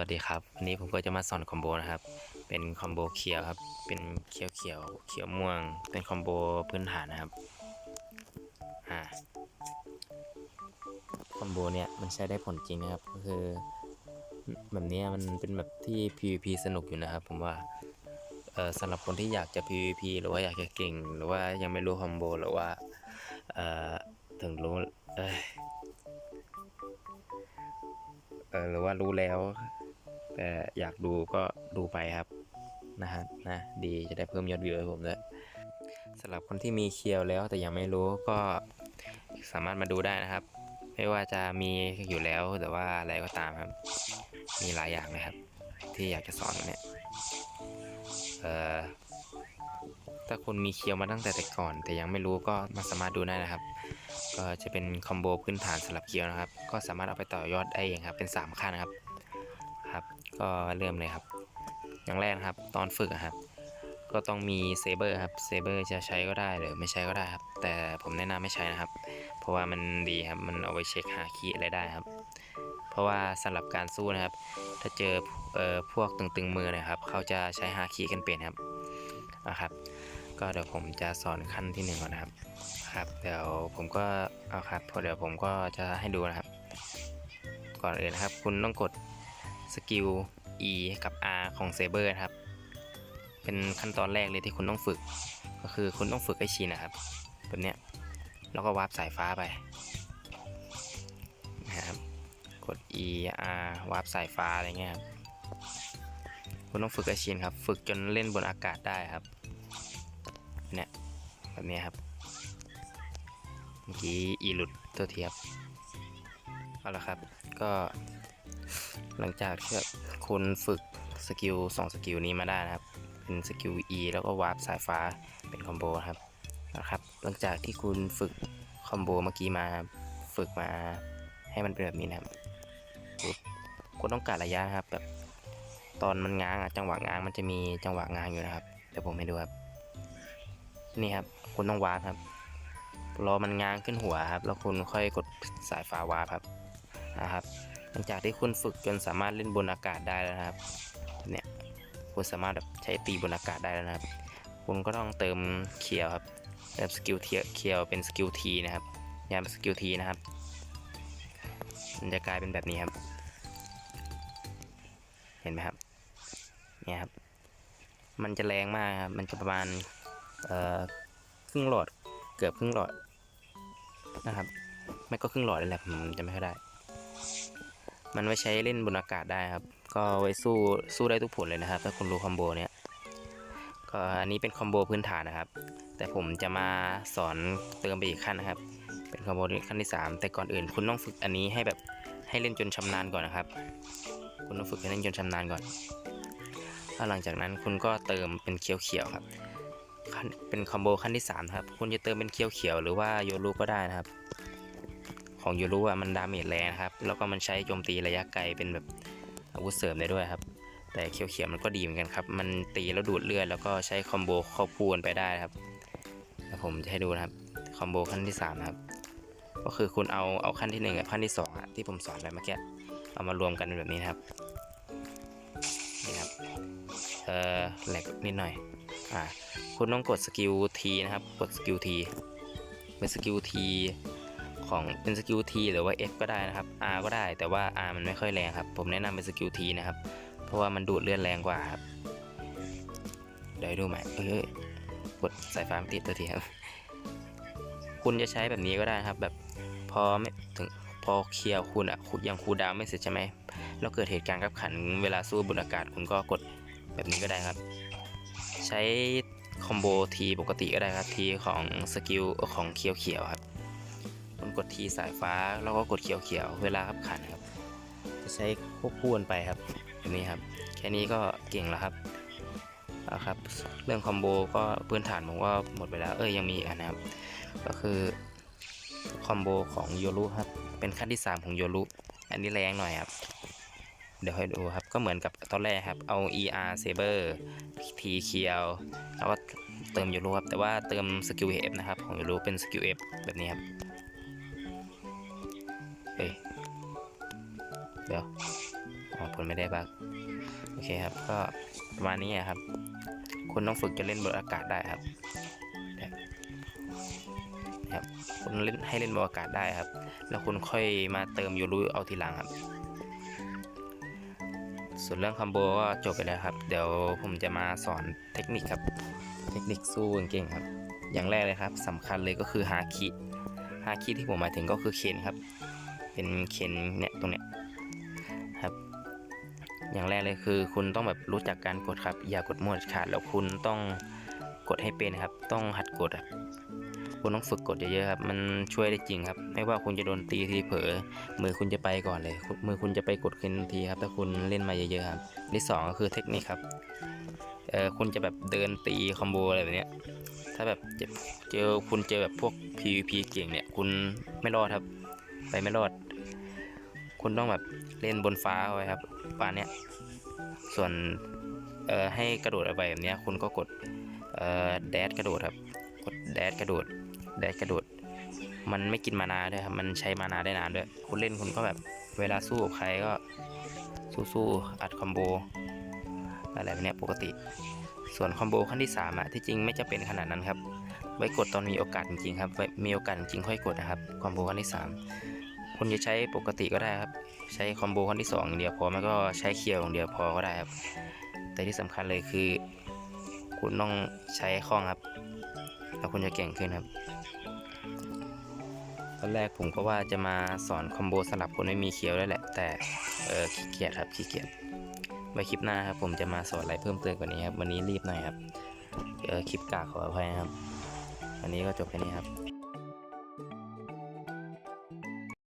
วัสดีครับวันนี้ผมก็จะมาสอนคอมโบนะครับ เป็นคอมโบเขียวครับ เป็นเขียวเขียวเขียวม่วง เป็นคอมโบพื้นฐานนะครับอ่าคอมโบเนี่ยมันใช้ได้ผลจริงนะครับ ก็คือ แบบนี้มันเป็นแบบที่ PVP สนุกอยู่นะครับ ผมว่าเออสำหรับคนที่อยากจะ PVP หรือว่าอยากจะเก่ง หรือว่ายังไม่รู้คอมโบหรือว่าเอ่อถึงรู้เออหรือว่ารู้แล้ว แต่อยากดูก็ดูไปครับนะฮะนะดีจะได้เพิ่มยอดวิวให้ผมด้วยสำหรับคนที่มีเคียวแล้วแต่ยังไม่รู้ก็สามารถมาดูได้นะครับ ไม่ว่าจะมีอยู่แล้วแต่ว่าอะไรก็ตามครับ มีหลายอย่างเลยครับ ที่อยากจะสอนเนี่ยเอ่อถ้าคุณมีเคียวมาตั้งแต่แต่ก่อน แต่ยังไม่รู้ก็มาสามารถดูได้นะครับ ก็จะเป็นคอมโบพื้นฐานสำหรับเคียวนะครับ ก็สามารถเอาไปต่อยอดได้เองครับเป็น 3 ขั้นนะครับครับ ก็เริ่มเลยครับ อย่างแรกครับ ตอนฝึกครับ ก็ต้องมีเซเบอร์ครับเซเบอร์จะใช้ก็ได้หรือไม่ใช้ก็ได้ครับ แต่ผมแนะนำไม่ใช้นะครับ เพราะว่ามันดีครับมันเอาไว้เช็คหาคีย์อะไรได้ครับ เพราะว่าสำหรับการสู้นะครับ ถ้าเจอเอ่อพวกตึงๆมือนะครับ เขาจะใช้หาคีย์กันเป็นครับนะครับก็เดี๋ยวผมจะสอนขั้นที่หนึ่งก่อนนะครับครับ เดี๋ยวผมก็เอาครับเพราะเดี๋ยวผมก็จะให้ดูนะครับ ก่อนอื่นนะครับ คุณต้องกด สกิล E กับ R ของเซเบอร์ครับ เป็นขั้นตอนแรกเลยที่คุณต้องฝึก ก็คือคุณต้องฝึกให้ชินนะครับแบบเนี้ยแล้วก็วาร์ปสายฟ้าไปนะครับกด E R วาร์ปสายฟ้าอะไรเงี้ยครับคุณต้องฝึกให้ชินครับ ฝึกจนเล่นบนอากาศได้ครับเนี่ยแบบนี้ครับเมื่อกี้ E หลุดตัวเทียบเอาละครับก็ หลังจากที่คุณฝึกสกิล2สกิลนี้มาได้นะครับ เป็นสกิล E แล้วก็วาร์ปสายฟ้าเป็นคอมโบครับนะครับหลังจากที่คุณฝึกคอมโบเมื่อกี้มาฝึกมาให้มันเป็นแบบนี้นะครับปุ๊บคุณต้องการระยะครับแบบตอนมันง้างอะจังหวะง้างมันจะมีจังหวะง้างอยู่นะครับเดี๋ยวผมให้ดูครับนี่ครับคุณต้องวาร์ปครับรอมันง้างขึ้นหัวครับ แล้วคุณค่อยกดสายฟ้าวาร์ปครับนะครับ หลังจากที่คุณฝึกจนสามารถเล่นบนอากาศได้แล้วนะครับ เนี่ยคุณสามารถแบบใช้ตีบนอากาศได้แล้วนะครับ คุณก็ต้องเติมเคียวครับเติมสกิลเทียเคียวเป็นสกิลทีนะครับยายเป็นสกิลทีนะครับ มันจะกลายเป็นแบบนี้ครับ เห็นไหมครับ เนี่ยครับ มันจะแรงมากครับ มันจะประมาณเอ่อครึ่งหลอด เกือบครึ่งหลอดนะครับ ไม่ก็ครึ่งหลอดเลยแหละผมจะไม่ค่อยได้ มันไว้ใช้เล่นบนอากาศได้ครับ ก็ไว้สู้สู้ได้ทุกผลเลยนะครับ ถ้าคุณรู้คอมโบเนี้ยก็อันนี้เป็นคอมโบพื้นฐานนะครับ แต่ผมจะมาสอนเติมไปอีกขั้นนะครับ เป็นคอมโบขั้นที่ 3 แต่ก่อนอื่นคุณต้องฝึกอันนี้ให้แบบให้เล่นจนชำนาญก่อนนะครับ คุณต้องฝึกให้เล่นจนชำนาญก่อนแล้วหลังจากนั้นคุณก็เติมเป็นเขียวๆครับเป็นคอมโบขั้นที่3ครับ คุณจะเติมเป็นเขียวๆหรือว่าโยรุก็ได้นะครับ ของยูรุอะมันดาเมจแรงนะครับ แล้วก็มันใช้โจมตีระยะไกลเป็นแบบอาวุธเสริมได้ด้วยครับ แต่เขียวๆมันก็ดีเหมือนกันครับ มันตีแล้วดูดเลือดแล้วก็ใช้คอมโบครอบคูณไปได้ครับผมจะให้ดูนะครับคอมโบขั้นที่3ครับก็คือคุณเอาเอาขั้นที่1กับขั้นที่2อะที่ผมสอนไปเมื่อกี้เอามารวมกันเป็นแบบนี้นครับนี่ครับเอ่อแหลกนิดหน่อยอ่าคุณต้องกดสกิลทีนะครับกดสกิลทีเป็นสกิลที ของเป็นสกิล T หรือว่า F ก็ได้นะครับ R ก็ได้แต่ว่า R มันไม่ค่อยแรงครับ ผมแนะนำเป็นสกิล T นะครับ เพราะว่ามันดูดเลือดแรงกว่าครับเดี๋ยวดูใหม่เอ้ยกดสายฟ้าติดตัวทีครับ คุณจะใช้แบบนี้ก็ได้ครับ แบบพอไม่ถึงพอเคลียร์คุณอะยังคูดาวไม่เสร็จใช่ไหมแล้วเกิดเหตุการณ์กับขันเวลาสู้บนอากาศคุณก็กดแบบนี้ก็ได้ครับ ใช้คอมโบทีปกติก็ได้ครับทีของสกิลของเขียวๆครับคุณ กดทีสายฟ้า แล้วก็กดเขียวๆเวลาขับขันครับ จะใช้ควบคู่กันไปครับแบบนี้ครับ แค่นี้ก็เก่งแล้วครับเอาครับ เรื่องคอมโบก็พื้นฐานผมว่าหมดไปแล้วเอ้ยยังมีอันนะครับ ก็คือคอมโบของโยรุครับ เป็นขั้นที่ 3 ของโยรุอันนี้แรงหน่อยครับ เดี๋ยวให้ดูครับ ก็เหมือนกับตอนแรกครับ เอา ER Saber T เคียวแล้วก็เติมโยรุครับ แต่ว่าเติมสกิล F นะครับ ของโยรุเป็นสกิล F แบบนี้ครับ เอ้ยเดี๋ยวอ๋อผลไม่ได้บักโอเคครับ ก็ประมาณนี้ครับ คุณต้องฝึกจะเล่นบนอากาศได้ครับครับคุณเล่นให้เล่นบนอากาศได้ครับ แล้วคุณค่อยมาเติมยูรุเอาทีหลังครับ ส่วนเรื่องคอมโบก็จบไปแล้วครับ เดี๋ยวผมจะมาสอนเทคนิคครับ เทคนิคสู้เก่งๆครับ อย่างแรกเลยครับสำคัญเลยก็คือฮาคิฮาคิที่ผมหมายถึงก็คือเคนครับ เป็นเคนเนี่ยตรงเนี้ยครับ อย่างแรกเลยคือ คุณต้องแบบรู้จักการกดครับ อย่ากดมั่วเด็ดขาดแล้วคุณต้องกดให้เป็นครับ ต้องหัดกดอะคุณต้องฝึกกดเยอะๆครับมันช่วยได้จริงครับ ไม่ว่าคุณจะโดนตีทีเผลอมือคุณจะไปก่อนเลย มือคุณจะไปกดคืนทันทีครับ ถ้าคุณเล่นมาเยอะๆครับที่สองก็คือเทคนิคครับเออคุณจะแบบเดินตีคอมโบอะไรแบบเนี้ยถ้าแบบเจอคุณเจอแบบพวก PVP เก่งเนี่ยคุณไม่รอดครับ ไปไม่รอด คุณต้องแบบเล่นบนฟ้าเอาไว้ครับป่านเนี้ยส่วนเอ่อให้กระโดดอะไรแบบเนี้ยคุณก็กดเอ่อแดดกระโดดครับ กดแดดกระโดดแดดกระโดด มันไม่กินมานาด้วยครับ มันใช้มานาได้นานด้วย คุณเล่นคุณก็แบบเวลาสู้กับใครก็สู้ๆอัดคอมโบอะไรแบบเนี้ยปกติ ส่วนคอมโบขั้นที่3อะที่จริงไม่จะเป็นขนาดนั้นครับ ไว้กดตอนมีโอกาสจริงๆครับ มีโอกาสจริงค่อยกดนะครับ คอมโบขั้นที่ 3 คุณจะใช้ปกติก็ได้ครับ ใช้คอมโบขั้นที่2อย่างเดียวพอไม่ก็ใช้เคียวอย่างเดียวพอก็ได้ครับ แต่ที่สำคัญเลยคือ คุณต้องใช้คล่องครับ แล้วคุณจะเก่งขึ้นครับ ตอนแรกผมก็ว่าจะมาสอนคอมโบสลับคนไม่มีเคียวแล้วแหละ แต่เออขี้เกียจครับขี้เกียจไว้คลิปหน้าครับผมจะมาสอนอะไรเพิ่มเติมกว่านี้ครับ วันนี้รีบหน่อยครับเออคลิปกากขออภัยครับ วันนี้ก็จบแค่นี้ครับ